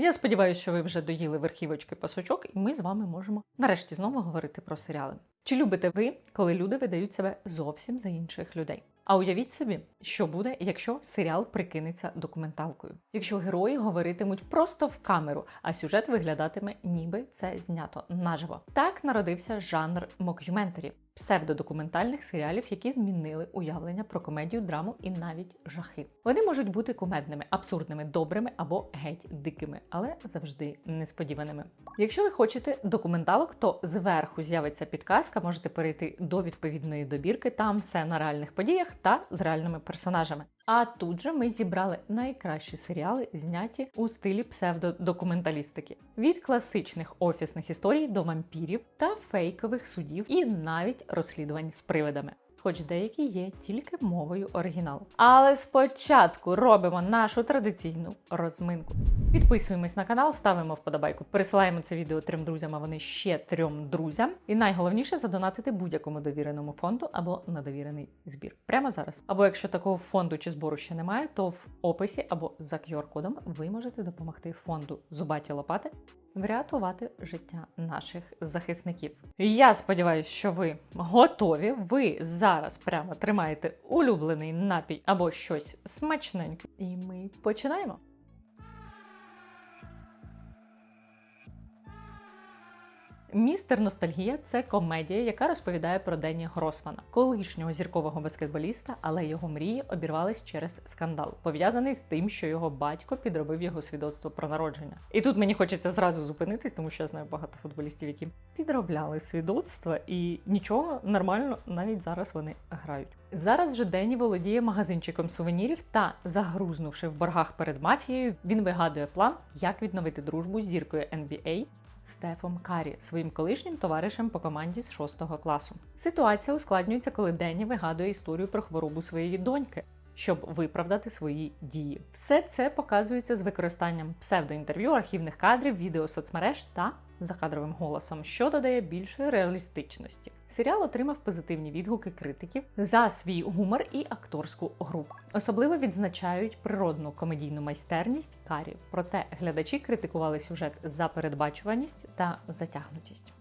Я сподіваюся, що ви вже доїли верхівочки пасочок, і ми з вами можемо нарешті знову говорити про серіали. Чи любите ви, коли люди видають себе зовсім за інших людей? А уявіть собі, що буде, якщо серіал прикинеться документалкою, якщо герої говоритимуть просто в камеру, а сюжет виглядатиме, ніби це знято наживо. Так народився жанр мокюментарі псевдодокументальних серіалів, які змінили уявлення про комедію, драму і навіть жахи. Вони можуть бути кумедними, абсурдними, добрими або геть дикими, але завжди несподіваними. Якщо ви хочете документалок, то зверху з'явиться підказка, можете перейти до відповідної добірки. Там все на реальних подіях та з реальними персонажами. А тут же ми зібрали найкращі серіали, зняті у стилі псевдодокументалістики. від класичних офісних історій до вампірів та фейкових судів, і навіть розслідувань з привидами. Хоч деякі є тільки мовою оригіналу. Але спочатку робимо нашу традиційну розминку. Підписуємось на канал, ставимо вподобайку, пересилаємо це відео трьом друзям, а вони ще трьом друзям. І найголовніше задонатити будь-якому довіреному фонду або на довірений збір. Прямо зараз. Або якщо такого фонду чи збору ще немає, то в описі або за QR-кодом ви можете допомогти фонду Зубаті Лопати врятувати життя наших захисників. Я сподіваюся, що ви готові. Ви зараз прямо тримаєте улюблений напій або щось смачненьке, і ми починаємо. Містер Ностальгія це комедія, яка розповідає про Денні Гросмана, колишнього зіркового баскетболіста, але його мрії обірвались через скандал, пов'язаний з тим, що його батько підробив його свідоцтво про народження. І тут мені хочеться зразу зупинитись, тому що я знаю багато футболістів, які підробляли свідоцтва, і нічого нормально навіть зараз вони грають. Зараз же Денні володіє магазинчиком сувенірів та, загрузнувши в боргах перед мафією, він вигадує план, як відновити дружбу з зіркою NBA Стефом Карі, своїм колишнім товаришем по команді з 6 класу. Ситуація ускладнюється, коли Денні вигадує історію про хворобу своєї доньки. Щоб виправдати свої дії, все це показується з використанням псевдоінтерв'ю, архівних кадрів, відео соцмереж та закадровим голосом, що додає більшої реалістичності. Серіал отримав позитивні відгуки критиків за свій гумор і акторську гру. Особливо відзначають природну комедійну майстерність Карі. Проте глядачі критикували сюжет за передбачуваність та затягнутість.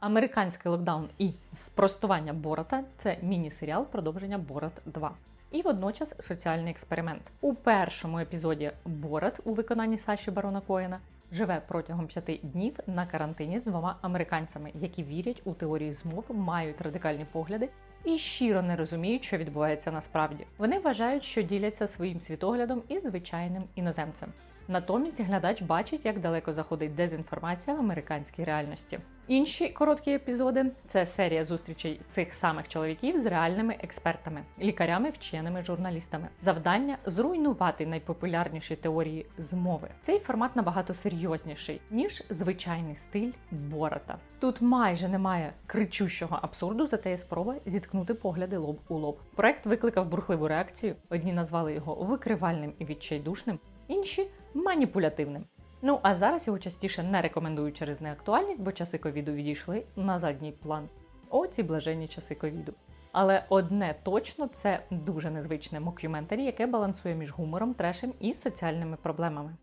Американський локдаун і спростування Бората це міні-серіал продовження Борат 2 і водночас соціальний експеримент. У першому епізоді Борат у виконанні Саші Барона Коєна живе протягом п'яти днів на карантині з двома американцями, які вірять у теорії змов, мають радикальні погляди. І щиро не розуміють, що відбувається насправді. Вони вважають, що діляться своїм світоглядом із звичайним іноземцем. Натомість глядач бачить, як далеко заходить дезінформація в американській реальності. Інші короткі епізоди це серія зустрічей цих самих чоловіків з реальними експертами, лікарями, вченими журналістами. Завдання зруйнувати найпопулярніші теорії змови. Цей формат набагато серйозніший ніж звичайний стиль Бората. Тут майже немає кричущого абсурду, зате є спроба зіткнути погляди лоб у лоб. Проект викликав бурхливу реакцію. Одні назвали його викривальним і відчайдушним, інші маніпулятивним. Ну а зараз його частіше не рекомендують через неактуальність, бо часи ковіду відійшли на задній план. Оці блаженні часи ковіду. Але одне точно це дуже незвичне мокюментарі, яке балансує між гумором, трешем і соціальними проблемами.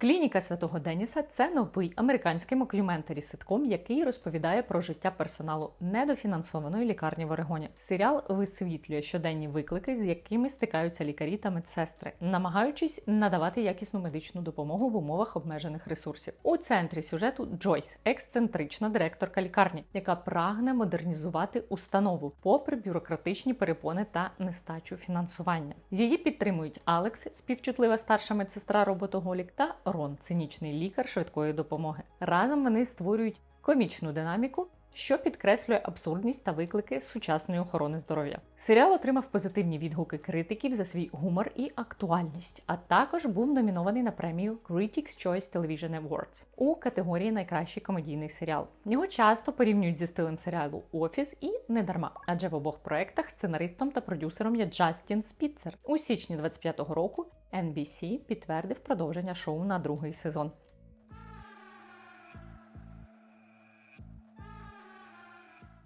Клініка святого Деніса це новий американський мокюментарі ситком, який розповідає про життя персоналу недофінансованої лікарні в Орегоні. Серіал висвітлює щоденні виклики, з якими стикаються лікарі та медсестри, намагаючись надавати якісну медичну допомогу в умовах обмежених ресурсів. У центрі сюжету Джойс, ексцентрична директорка лікарні, яка прагне модернізувати установу, попри бюрократичні перепони та нестачу фінансування. Її підтримують Алекс, співчутлива старша медсестра роботоголік та Рон, цинічний лікар швидкої допомоги. Разом вони створюють комічну динаміку, що підкреслює абсурдність та виклики сучасної охорони здоров'я. Серіал отримав позитивні відгуки критиків за свій гумор і актуальність, а також був номінований на премію Critics' Choice Television Awards у категорії Найкращий комедійний серіал. Його часто порівнюють зі стилем серіалу Офіс і не дарма, адже в обох проектах сценаристом та продюсером є Джастін Спіцер. У січні 25-го року NBC підтвердив продовження шоу на другий сезон.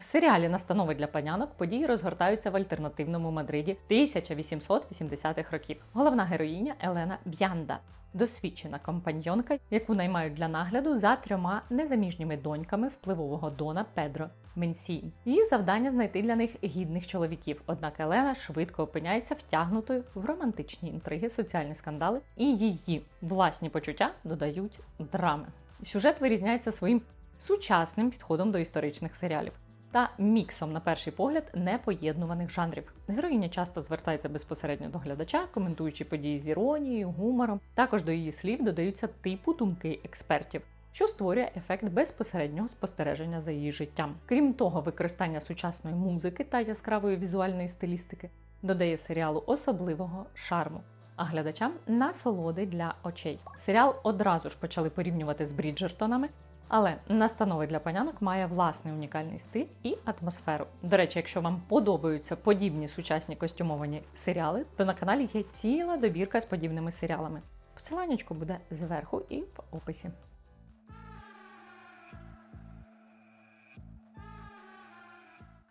В серіалі Настанови для панянок події розгортаються в альтернативному Мадриді 1880-х років. Головна героїня Елена Б'янда. Досвідчена компаньонка, яку наймають для нагляду за трьома незаміжніми доньками впливового дона Педро Менсії. Її завдання знайти для них гідних чоловіків. Однак Елена швидко опиняється втягнутою в романтичні інтриги, соціальні скандали, і її власні почуття додають драми. Сюжет вирізняється своїм сучасним підходом до історичних серіалів та міксом, на перший погляд, непоєднуваних жанрів. Героїня часто звертається безпосередньо до глядача, коментуючи події з іронією, гумором. Також до її слів додаються типу думки експертів. Що створює ефект безпосереднього спостереження за її життям. Крім того, використання сучасної музики та яскравої візуальної стилістики додає серіалу особливого шарму, а глядачам насолоди для очей. Серіал одразу ж почали порівнювати з Бріджертонами, але настанови для панянок має власний унікальний стиль і атмосферу. До речі, якщо вам подобаються подібні сучасні костюмовані серіали, то на каналі є ціла добірка з подібними серіалами. Посиланнячко буде зверху і в описі.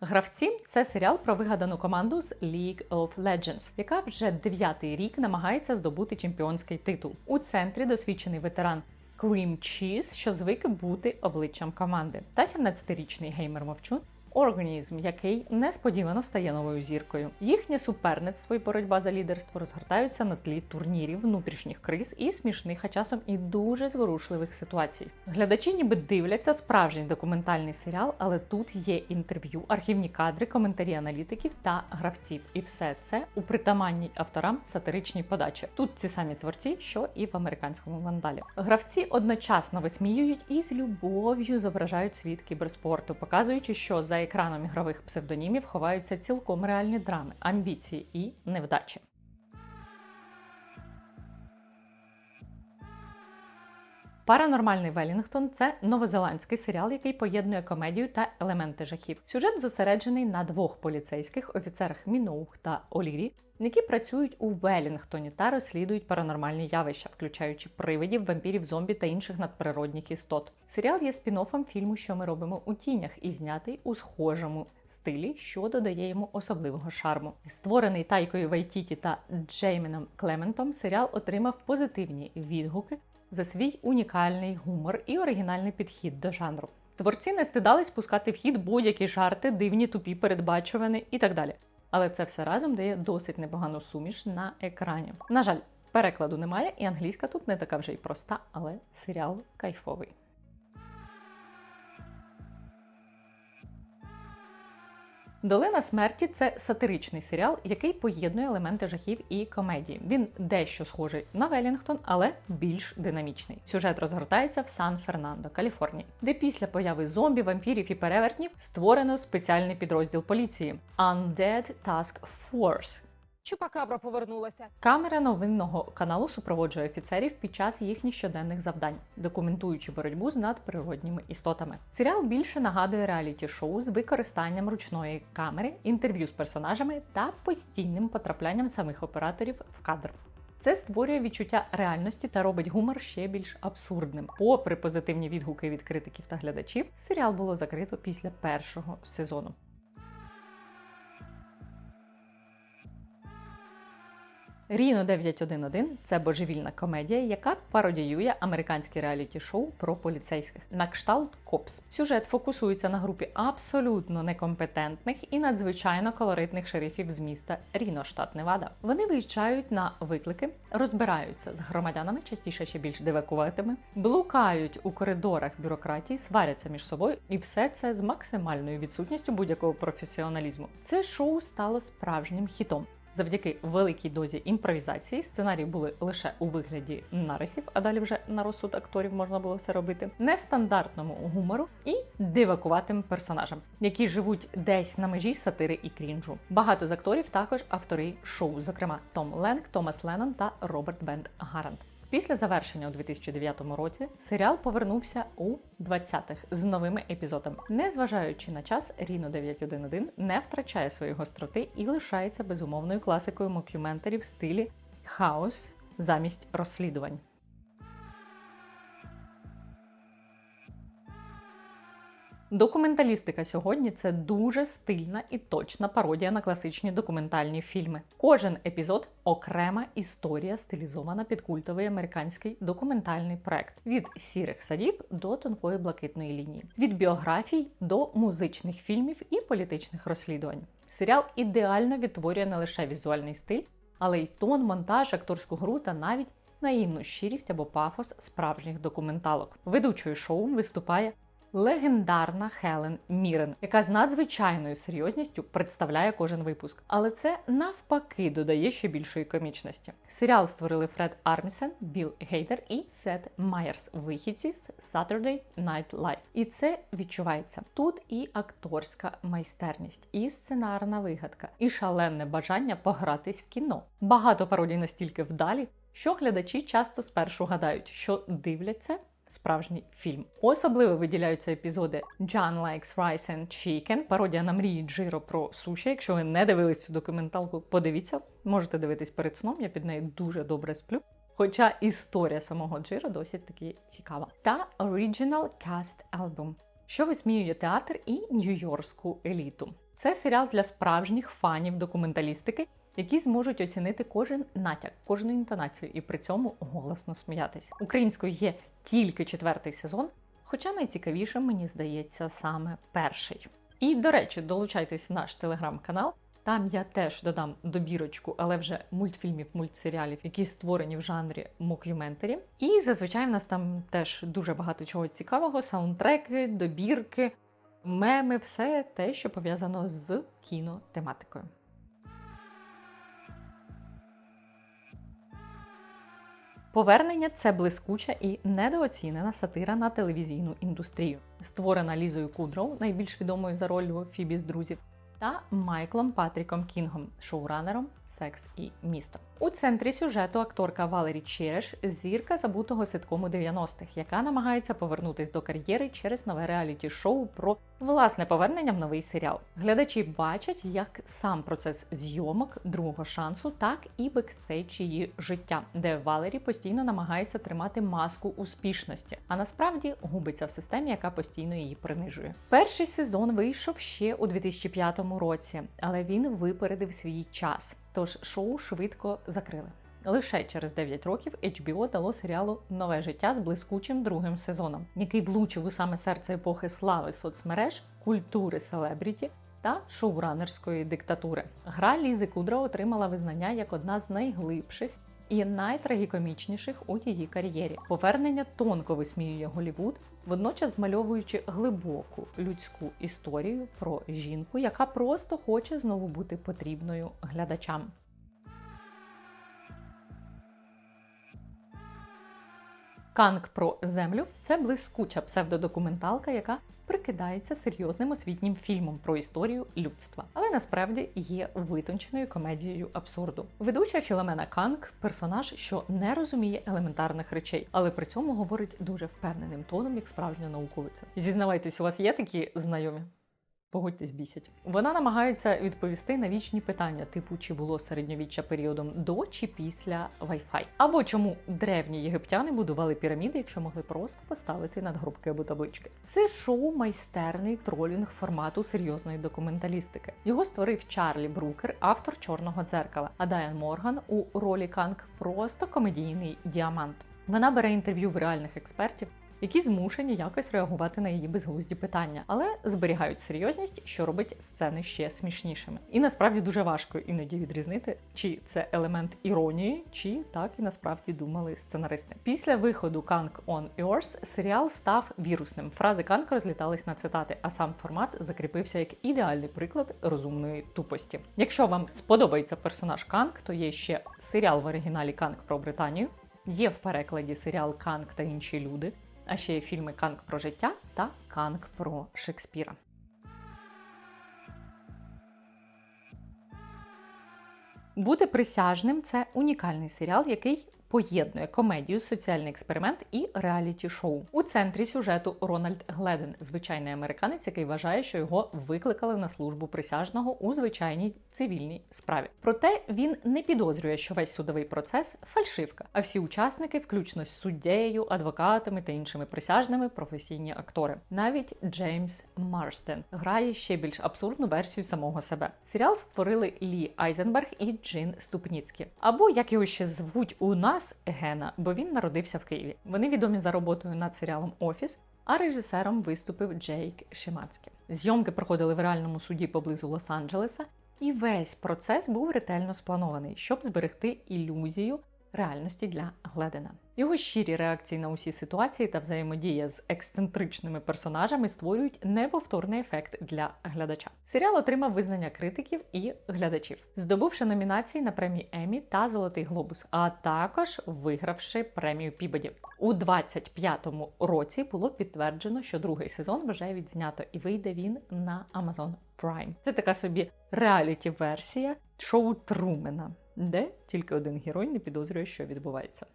Гравці це серіал про вигадану команду з League of Legends, яка вже дев'ятий рік намагається здобути чемпіонський титул. У центрі досвідчений ветеран Cream Cheese, що звик бути обличчям команди, та 17-річний геймер мовчун Організм, який несподівано стає новою зіркою. Їхнє суперництво і боротьба за лідерство розгортаються на тлі турнірів, внутрішніх криз і смішних, а часом і дуже зворушливих ситуацій. Глядачі ніби дивляться справжній документальний серіал, але тут є інтерв'ю, архівні кадри, коментарі аналітиків та гравців. І все це у притаманній авторам сатиричній подачі. Тут ці самі творці, що і в американському вандалі. Гравці одночасно висміюють і з любов'ю зображають світ кіберспорту, показуючи, що за екраном ігрових псевдонімів ховаються цілком реальні драми, амбіції і невдачі. Паранормальний Велінгтон це новозеландський серіал, який поєднує комедію та елементи жахів. Сюжет зосереджений на двох поліцейських офіцерах Міноух та Олірі, які працюють у Велінгтоні та розслідують паранормальні явища, включаючи привидів, вампірів, зомбі та інших надприродних істот. Серіал є спін-оффом фільму, що ми робимо у тінях, і знятий у схожому стилі, що додає йому особливого шарму. Створений Тайкою Вайтіті та Джейменом Клементом, серіал отримав позитивні відгуки за свій унікальний гумор і оригінальний підхід до жанру. Творці не стидались пускати в хід будь-які жарти, дивні, тупі, передбачувані і так далі. Але це все разом дає досить непогану суміш на екрані. На жаль, перекладу немає, і англійська тут не така вже й проста, але серіал кайфовий. Долина смерті це сатиричний серіал, який поєднує елементи жахів і комедії. Він дещо схожий на Велінгтон, але більш динамічний. Сюжет розгортається в Сан-Фернандо, Каліфорнії, де після появи зомбі, вампірів і перевертнів створено спеціальний підрозділ поліції Undead Task Force. Чупакабра повернулася. Камера новинного каналу супроводжує офіцерів під час їхніх щоденних завдань, документуючи боротьбу з надприродніми істотами. Серіал більше нагадує реаліті-шоу з використанням ручної камери, інтерв'ю з персонажами та постійним потраплянням самих операторів в кадр. Це створює відчуття реальності та робить гумор ще більш абсурдним. Попри позитивні відгуки від критиків та глядачів, серіал було закрито після першого сезону. Ріно 911 це божевільна комедія, яка пародіює американське реаліті-шоу про поліцейських на кшталт Копс. Сюжет фокусується на групі абсолютно некомпетентних і надзвичайно колоритних шерифів з міста Ріно, штат Невада. Вони виїжджають на виклики, розбираються з громадянами, частіше ще більш дивакуватими, блукають у коридорах бюрократії, сваряться між собою, і все це з максимальною відсутністю будь-якого професіоналізму. Це шоу стало справжнім хітом. Завдяки великій дозі імпровізації сценарії були лише у вигляді нарисів, а далі вже на розсуд акторів можна було все робити, нестандартному гумору і дивакуватим персонажам, які живуть десь на межі сатири і крінжу. Багато з акторів також автори шоу, зокрема Том Ленк, Томас Леннон та Роберт Бенд Гарант. Після завершення у 2009 році серіал повернувся у 20-х з новими епізодами. Незважаючи на час, Ріно 911 не втрачає своєї гостроти і лишається безумовною класикою мокюментарів в стилі хаос замість розслідувань. Документалістика сьогодні це дуже стильна і точна пародія на класичні документальні фільми. Кожен епізод окрема історія, стилізована під культовий американський документальний проект від сірих садів до тонкої блакитної лінії, від біографій до музичних фільмів і політичних розслідувань. Серіал ідеально відтворює не лише візуальний стиль, але й тон, монтаж, акторську гру та навіть наївну щирість або пафос справжніх документалок. Ведучою шоу виступає легендарна Хелен Мірен, яка з надзвичайною серйозністю представляє кожен випуск. Але це навпаки додає ще більшої комічності. Серіал створили Фред Армісен, Білл Гейдер і Сет Майерс, вихідці з Saturday Night Live. І це відчувається тут і акторська майстерність, і сценарна вигадка, і шалене бажання погратись в кіно. Багато пародій настільки вдалі, що глядачі часто спершу гадають, що дивляться справжній фільм. Особливо виділяються епізоди John Likes Rice and Chicken, пародія на мрії Джиро про суші. Якщо ви не дивились цю документалку, подивіться, можете дивитись перед сном. Я під нею дуже добре сплю. Хоча історія самого Джиро досить таки цікава. Та Original Cast Album, що висміює театр і нью-йоркську еліту. Це серіал для справжніх фанів документалістики, які зможуть оцінити кожен натяк, кожну інтонацію і при цьому голосно сміятись. Українською є тільки четвертий сезон, хоча найцікавішим, мені здається, саме перший. І, до речі, долучайтесь в наш телеграм-канал. Там я теж додам добірочку, але вже мультфільмів, мультсеріалів, які створені в жанрі мокюментарі. І зазвичай в нас там теж дуже багато чого цікавого: саундтреки, добірки, меми, все те, що пов'язано з кінотематикою. Повернення це блискуча і недооцінена сатира на телевізійну індустрію, створена Лізою Кудроу, найбільш відомою за роль Фібі з друзів, та Майклом Патріком Кінгом, шоуранером Секс і місто. У центрі сюжету акторка Валері Череш, зірка забутого ситкому 90-х, яка намагається повернутись до кар'єри через нове реаліті-шоу про власне повернення в новий серіал. Глядачі бачать як сам процес зйомок другого шансу, так і бекстейдж її життя, де Валері постійно намагається тримати маску успішності, а насправді губиться в системі, яка постійно її принижує. Перший сезон вийшов ще у 2005 році, але він випередив свій час. Тож шоу швидко закрили. Лише через 9 років HBO дало серіалу нове життя з блискучим другим сезоном, який влучив у саме серце епохи слави соцмереж, культури селебріті та шоуранерської диктатури. Гра Лізи Кудра отримала визнання як одна з найглибших і найтрагікомічніших у її кар'єрі. Повернення тонко висміює Голівуд, водночас змальовуючи глибоку людську історію про жінку, яка просто хоче знову бути потрібною глядачам. Канк про землю це блискуча псевдодокументалка, яка прикидається серйозним освітнім фільмом про історію людства, але насправді є витонченою комедією абсурду. Ведуча Філомена Канк персонаж, що не розуміє елементарних речей, але при цьому говорить дуже впевненим тоном, як справжня науковиця. Зізнавайтесь, у вас є такі знайомі? Погодьтесь, бісять. Вона намагається відповісти на вічні питання, типу чи було середньовіччя періодом до чи після Wi-Fi. Або чому древні єгиптяни будували піраміди, якщо могли просто поставити надгробки або таблички. Це шоу майстерний тролінг формату серйозної документалістики. Його створив Чарлі Брукер, автор чорного дзеркала. А Дайан Морган у ролі Канг просто комедійний діамант. Вона бере інтерв'ю в реальних експертів які змушені якось реагувати на її безглузді питання, але зберігають серйозність, що робить сцени ще смішнішими. І насправді дуже важко іноді відрізнити, чи це елемент іронії, чи так і насправді думали сценаристи. Після виходу Kang on Earth серіал став вірусним. Фрази Канг розлітались на цитати, а сам формат закріпився як ідеальний приклад розумної тупості. Якщо вам сподобається персонаж Канг, то є ще серіал в оригіналі Канг про Британію. Є в перекладі серіал Канг та інші люди а ще є фільми Канк про життя та Канк про Шекспіра. Бути присяжним це унікальний серіал, який поєднує комедію, соціальний експеримент і реаліті-шоу. У центрі сюжету Рональд Гледен, звичайний американець, який вважає, що його викликали на службу присяжного у звичайній цивільній справі. Проте він не підозрює, що весь судовий процес фальшивка, а всі учасники, включно з суддею, адвокатами та іншими присяжними, професійні актори. Навіть Джеймс Марстен грає ще більш абсурдну версію самого себе. Серіал створили Лі Айзенберг і Джин Ступніцькі, або як його ще звуть у нас Гена, бо він народився в Києві. Вони відомі за роботою над серіалом Офіс. А режисером виступив Джейк Шимацький. Зйомки проходили в реальному суді поблизу Лос-Анджелеса, і весь процес був ретельно спланований, щоб зберегти ілюзію реальності для Гледена. Його щирі реакції на усі ситуації та взаємодія з ексцентричними персонажами створюють неповторний ефект для глядача. Серіал отримав визнання критиків і глядачів, здобувши номінації на премії Емі та Золотий Глобус, а також вигравши премію Пібоді. У 25-му році було підтверджено, що другий сезон вже відзнято і вийде він на Amazon Prime. Це така собі реаліті-версія шоу Трумена, де тільки один герой не підозрює, що відбувається.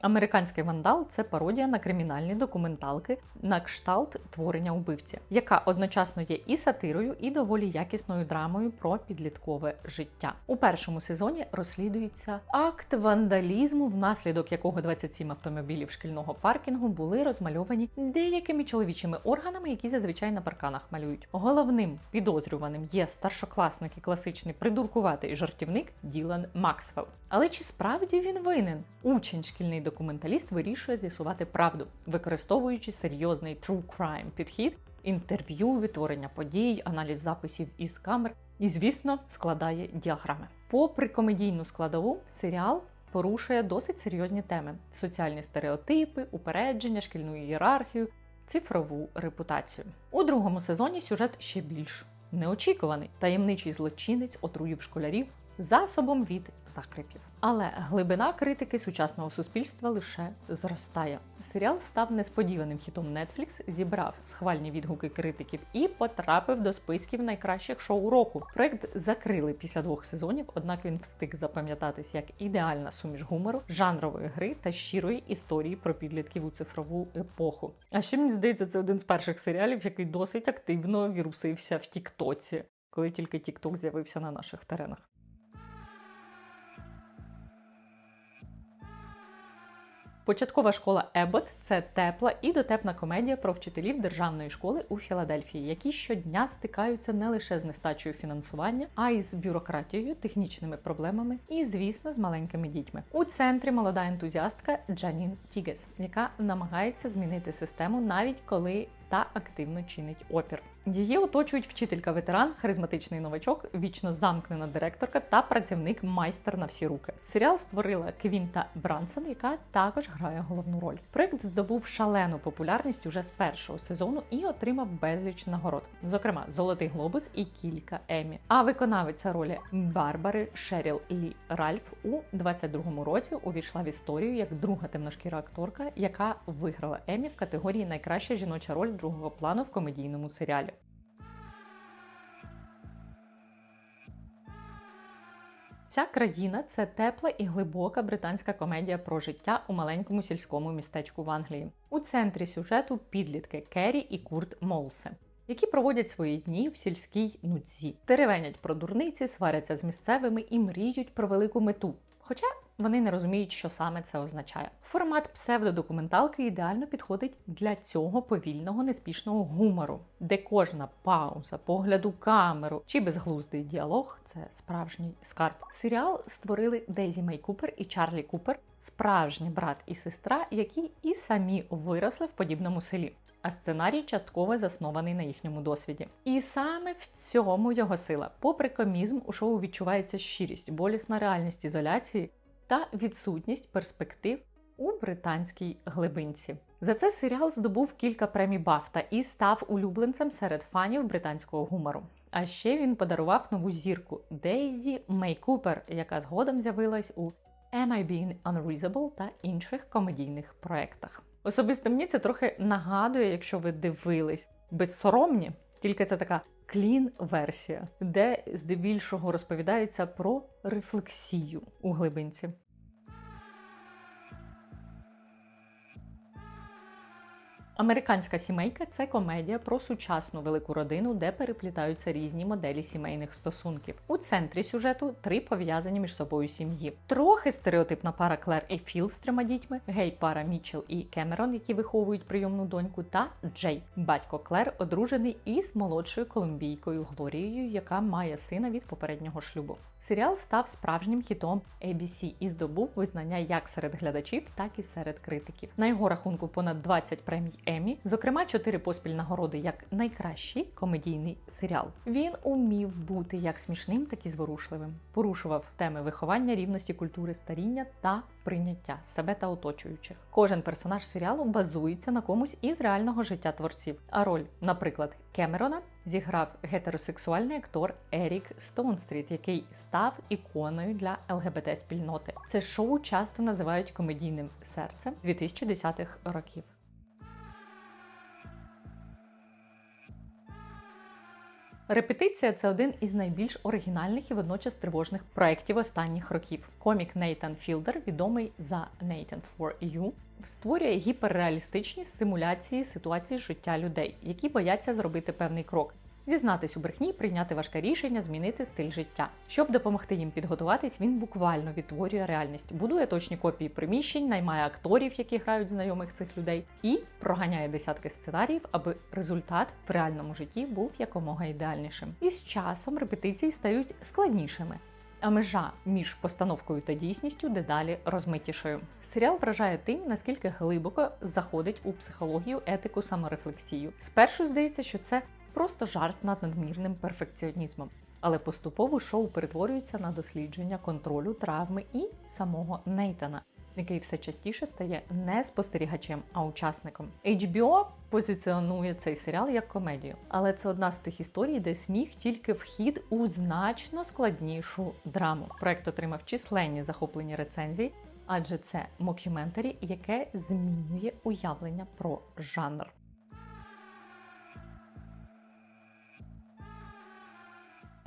Американський вандал це пародія на кримінальні документалки на кшталт творення убивці, яка одночасно є і сатирою, і доволі якісною драмою про підліткове життя. У першому сезоні розслідується акт вандалізму, внаслідок якого 27 автомобілів шкільного паркінгу були розмальовані деякими чоловічими органами, які зазвичай на парканах малюють. Головним підозрюваним є старшокласник і класичний придуркуватий жартівник Ділан Максвелл. Але чи справді він винен? Учень шкільний документаліст вирішує з'ясувати правду, використовуючи серйозний true crime підхід, інтерв'ю, відтворення подій, аналіз записів із камер і, звісно, складає діаграми. Попри комедійну складову, серіал порушує досить серйозні теми: соціальні стереотипи, упередження, шкільну ієрархію, цифрову репутацію. У другому сезоні сюжет ще більш неочікуваний. Таємничий злочинець отруїв школярів засобом від закрипів. Але глибина критики сучасного суспільства лише зростає. Серіал став несподіваним хітом Netflix, зібрав схвальні відгуки критиків і потрапив до списків найкращих шоу року. Проект закрили після двох сезонів, однак він встиг запам'ятатись як ідеальна суміш гумору, жанрової гри та щирої історії про підлітків у цифрову епоху. А ще мені здається, це один з перших серіалів, який досить активно вірусився в Тіктоці, коли тільки Тікток з'явився на наших теренах. Початкова школа Ебот це тепла і дотепна комедія про вчителів державної школи у Філадельфії, які щодня стикаються не лише з нестачею фінансування, а й з бюрократією, технічними проблемами і, звісно, з маленькими дітьми. У центрі молода ентузіастка Джанін Тігес, яка намагається змінити систему, навіть коли та активно чинить опір. Її оточують вчителька ветеран, харизматичний новачок, вічно замкнена директорка та працівник майстер на всі руки. Серіал створила Квінта Брансон, яка також грає головну роль. Проект здобув шалену популярність уже з першого сезону і отримав безліч нагород, зокрема Золотий глобус і кілька Емі. А виконавиця ролі Барбари Шеріл Лі Ральф у 22-му році увійшла в історію як друга темношкіра акторка, яка виграла Емі в категорії Найкраща жіноча роль другого плану в комедійному серіалі. Ця країна це тепла і глибока британська комедія про життя у маленькому сільському містечку в Англії. У центрі сюжету підлітки Керрі і Курт Молсе, які проводять свої дні в сільській нудзі, теревенять про дурниці, сваряться з місцевими і мріють про велику мету. Хоча вони не розуміють, що саме це означає. Формат псевдодокументалки ідеально підходить для цього повільного неспішного гумору, де кожна пауза, погляд у камеру чи безглуздий діалог це справжній скарб. Серіал створили Дейзі Мей Купер і Чарлі Купер, справжній брат і сестра, які і самі виросли в подібному селі. А сценарій частково заснований на їхньому досвіді. І саме в цьому його сила. Попри комізм, у шоу відчувається щирість, болісна реальність ізоляції та відсутність перспектив у британській глибинці. За це серіал здобув кілька премій Бафта і став улюбленцем серед фанів британського гумору. А ще він подарував нову зірку Дейзі Мей Купер, яка згодом з'явилась у Am I Being Unreasonable та інших комедійних проєктах. Особисто мені це трохи нагадує, якщо ви дивились безсоромні, тільки це така клін версія, де здебільшого розповідається про рефлексію у глибинці. Американська сімейка це комедія про сучасну велику родину, де переплітаються різні моделі сімейних стосунків. У центрі сюжету три пов'язані між собою сім'ї. Трохи стереотипна пара Клер і Філ з трьома дітьми, гей пара Мічел і Кемерон, які виховують прийомну доньку, та Джей, батько Клер, одружений із молодшою колумбійкою Глорією, яка має сина від попереднього шлюбу. Серіал став справжнім хітом ABC і здобув визнання як серед глядачів, так і серед критиків. На його рахунку понад 20 премій Емі, зокрема 4 поспіль нагороди як найкращий комедійний серіал. Він умів бути як смішним, так і зворушливим. Порушував теми виховання, рівності культури старіння та прийняття себе та оточуючих. Кожен персонаж серіалу базується на комусь із реального життя творців. А роль, наприклад, Кемерона зіграв гетеросексуальний актор Ерік Стоунстріт, який став іконою для ЛГБТ спільноти. Це шоу часто називають комедійним серцем 2010-х років. Репетиція це один із найбільш оригінальних і водночас тривожних проєктів останніх років. Комік Нейтан Філдер, відомий за Nathan for You, створює гіперреалістичні симуляції ситуації життя людей, які бояться зробити певний крок. Зізнатись у брехні, прийняти важке рішення, змінити стиль життя. Щоб допомогти їм підготуватись, він буквально відтворює реальність, будує точні копії приміщень, наймає акторів, які грають знайомих цих людей, і проганяє десятки сценаріїв, аби результат в реальному житті був якомога ідеальнішим. І з часом репетиції стають складнішими. А межа між постановкою та дійсністю дедалі розмитішою. Серіал вражає тим, наскільки глибоко заходить у психологію, етику, саморефлексію. Спершу здається, що це просто жарт над надмірним перфекціонізмом. Але поступово шоу перетворюється на дослідження контролю, травми і самого Нейтана, який все частіше стає не спостерігачем, а учасником. HBO позиціонує цей серіал як комедію, але це одна з тих історій, де сміх тільки вхід у значно складнішу драму. Проект отримав численні захоплені рецензії, адже це мокюментарі, яке змінює уявлення про жанр.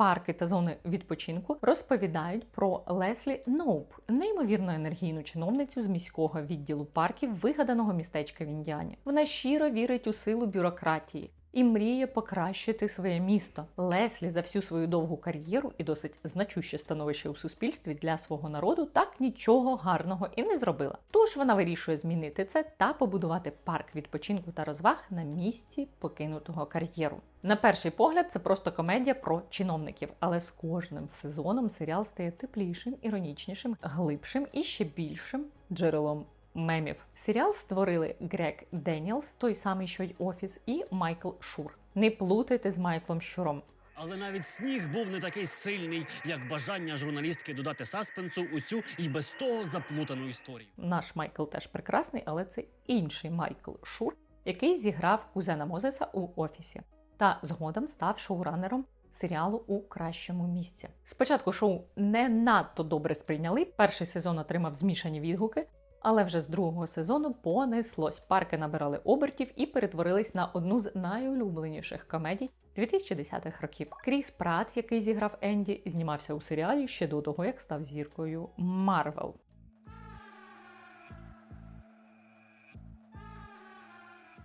Парки та зони відпочинку розповідають про Леслі Ноуп, неймовірно енергійну чиновницю з міського відділу парків вигаданого містечка в Індіані. Вона щиро вірить у силу бюрократії. І мріє покращити своє місто. Леслі за всю свою довгу кар'єру і досить значуще становище у суспільстві для свого народу так нічого гарного і не зробила. Тож вона вирішує змінити це та побудувати парк відпочинку та розваг на місці покинутого кар'єру. На перший погляд, це просто комедія про чиновників, але з кожним сезоном серіал стає теплішим, іронічнішим, глибшим і ще більшим джерелом мемів. Серіал створили Грег Деніелс, той самий, що й офіс, і Майкл Шур. Не плутайте з Майклом Щуром. Але навіть сніг був не такий сильний, як бажання журналістки додати саспенсу у цю і без того заплутану історію. Наш Майкл теж прекрасний, але це інший Майкл Шур, який зіграв кузена Мозеса у офісі, та згодом став шоуранером серіалу у кращому місці. Спочатку шоу не надто добре сприйняли. Перший сезон отримав змішані відгуки. Але вже з другого сезону понеслось. Парки набирали обертів і перетворились на одну з найулюбленіших комедій 2010-х років. Кріс Прат, який зіграв Енді, знімався у серіалі ще до того, як став зіркою Марвел.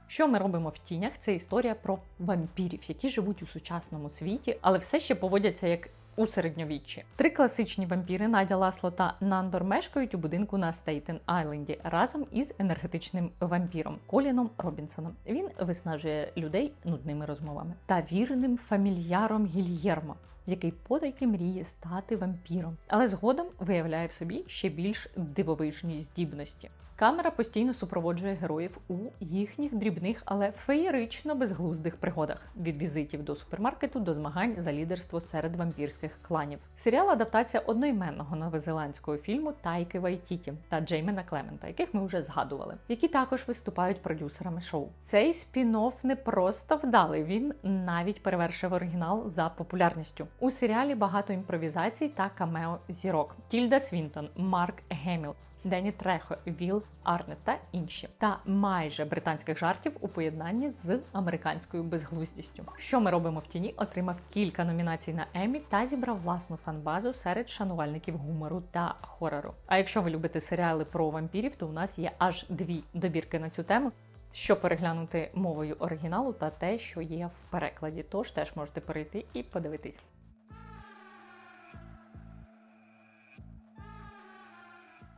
Що ми робимо в тінях? Це історія про вампірів, які живуть у сучасному світі, але все ще поводяться як у середньовіччі. Три класичні вампіри Надя Ласло та Нандор мешкають у будинку на Стейтен Айленді разом із енергетичним вампіром Коліном Робінсоном. Він виснажує людей нудними розмовами та вірним фамільяром Гільєрмо. Який подайки мріє стати вампіром, але згодом виявляє в собі ще більш дивовижні здібності. Камера постійно супроводжує героїв у їхніх дрібних, але феєрично безглуздих пригодах від візитів до супермаркету до змагань за лідерство серед вампірських кланів. Серіал адаптація одноіменного новозеландського фільму Тайки Вайтіті та Джеймена Клемента, яких ми вже згадували, які також виступають продюсерами шоу. Цей спін-офф не просто вдалий, він навіть перевершив оригінал за популярністю. У серіалі багато імпровізацій та камео зірок: Тільда Свінтон, Марк Геміл. Дені Трехо, Віл Арнет та інші, та майже британських жартів у поєднанні з американською безглуздістю. Що ми робимо в тіні? Отримав кілька номінацій на Еммі та зібрав власну фанбазу серед шанувальників гумору та хорору. А якщо ви любите серіали про вампірів, то у нас є аж дві добірки на цю тему. Що переглянути мовою оригіналу та те, що є в перекладі, тож теж можете перейти і подивитись.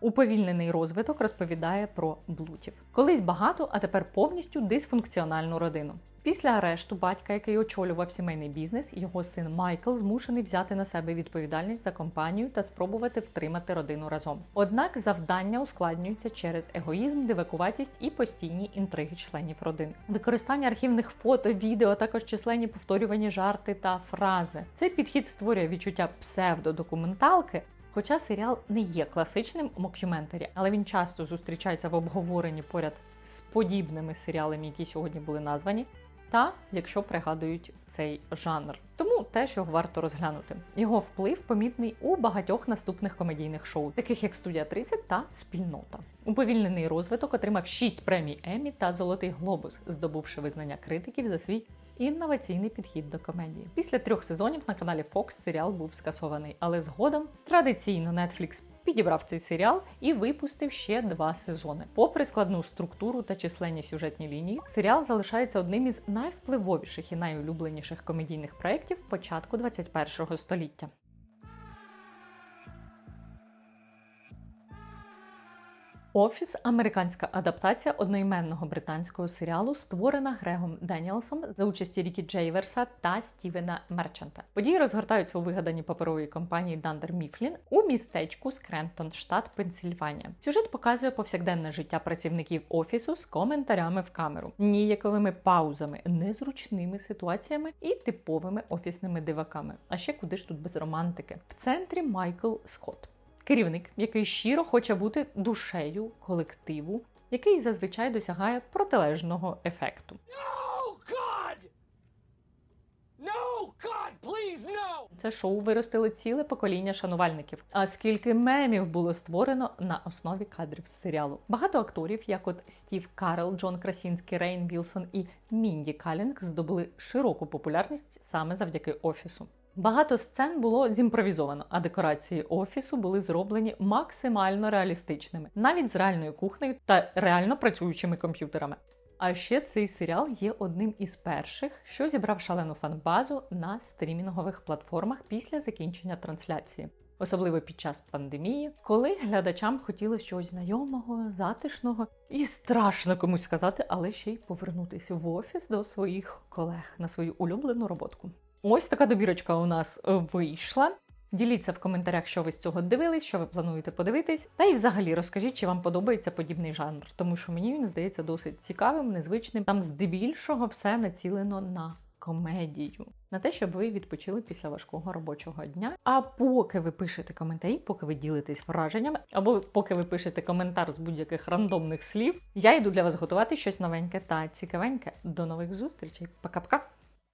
Уповільнений розвиток розповідає про блутів. Колись багато, а тепер повністю дисфункціональну родину. Після арешту батька, який очолював сімейний бізнес, його син Майкл змушений взяти на себе відповідальність за компанію та спробувати втримати родину разом. Однак завдання ускладнюються через егоїзм, дивакуватість і постійні інтриги членів родини. Використання архівних фото, відео, також численні повторювані жарти та фрази. Цей підхід створює відчуття псевдодокументалки, Хоча серіал не є класичним мокюментарі, але він часто зустрічається в обговоренні поряд з подібними серіалами, які сьогодні були названі, та якщо пригадують цей жанр. Тому теж його варто розглянути. Його вплив помітний у багатьох наступних комедійних шоу, таких як Студія 30 та Спільнота. Уповільнений розвиток отримав 6 премій Еммі та Золотий Глобус, здобувши визнання критиків за свій інноваційний підхід до комедії. Після трьох сезонів на каналі Fox серіал був скасований, але згодом традиційно Netflix підібрав цей серіал і випустив ще два сезони. Попри складну структуру та численні сюжетні лінії, серіал залишається одним із найвпливовіших і найулюбленіших комедійних проєктів початку 21-го століття. Офіс американська адаптація одноіменного британського серіалу, створена Грегом Деніелсом за участі Рікі Джейверса та Стівена Мерчанта. Події розгортаються у вигаданій паперовій компанії Дандер Міфлін у містечку Скрентон, штат Пенсільванія. Сюжет показує повсякденне життя працівників офісу з коментарями в камеру, ніяковими паузами, незручними ситуаціями і типовими офісними диваками. А ще куди ж тут без романтики? В центрі Майкл Скотт. Керівник, який щиро хоче бути душею колективу, який зазвичай досягає протилежного ефекту. No, God! No, God, please, no! Це шоу виростили ціле покоління шанувальників. А скільки мемів було створено на основі кадрів з серіалу. Багато акторів, як от Стів Карел, Джон Красінський, Рейн Вілсон і Мінді Калінг, здобули широку популярність саме завдяки офісу. Багато сцен було зімпровізовано, а декорації офісу були зроблені максимально реалістичними, навіть з реальною кухнею та реально працюючими комп'ютерами. А ще цей серіал є одним із перших, що зібрав шалену фанбазу на стрімінгових платформах після закінчення трансляції. Особливо під час пандемії, коли глядачам хотілося чогось знайомого, затишного і страшно комусь сказати, але ще й повернутися в офіс до своїх колег на свою улюблену роботку. Ось така добірочка у нас е, вийшла. Діліться в коментарях, що ви з цього дивились, що ви плануєте подивитись. Та й взагалі розкажіть, чи вам подобається подібний жанр, тому що мені він здається досить цікавим, незвичним. Там здебільшого все націлено на комедію, на те, щоб ви відпочили після важкого робочого дня. А поки ви пишете коментарі, поки ви ділитесь враженнями, або поки ви пишете коментар з будь-яких рандомних слів, я йду для вас готувати щось новеньке та цікавеньке. До нових зустрічей. Пока-пока!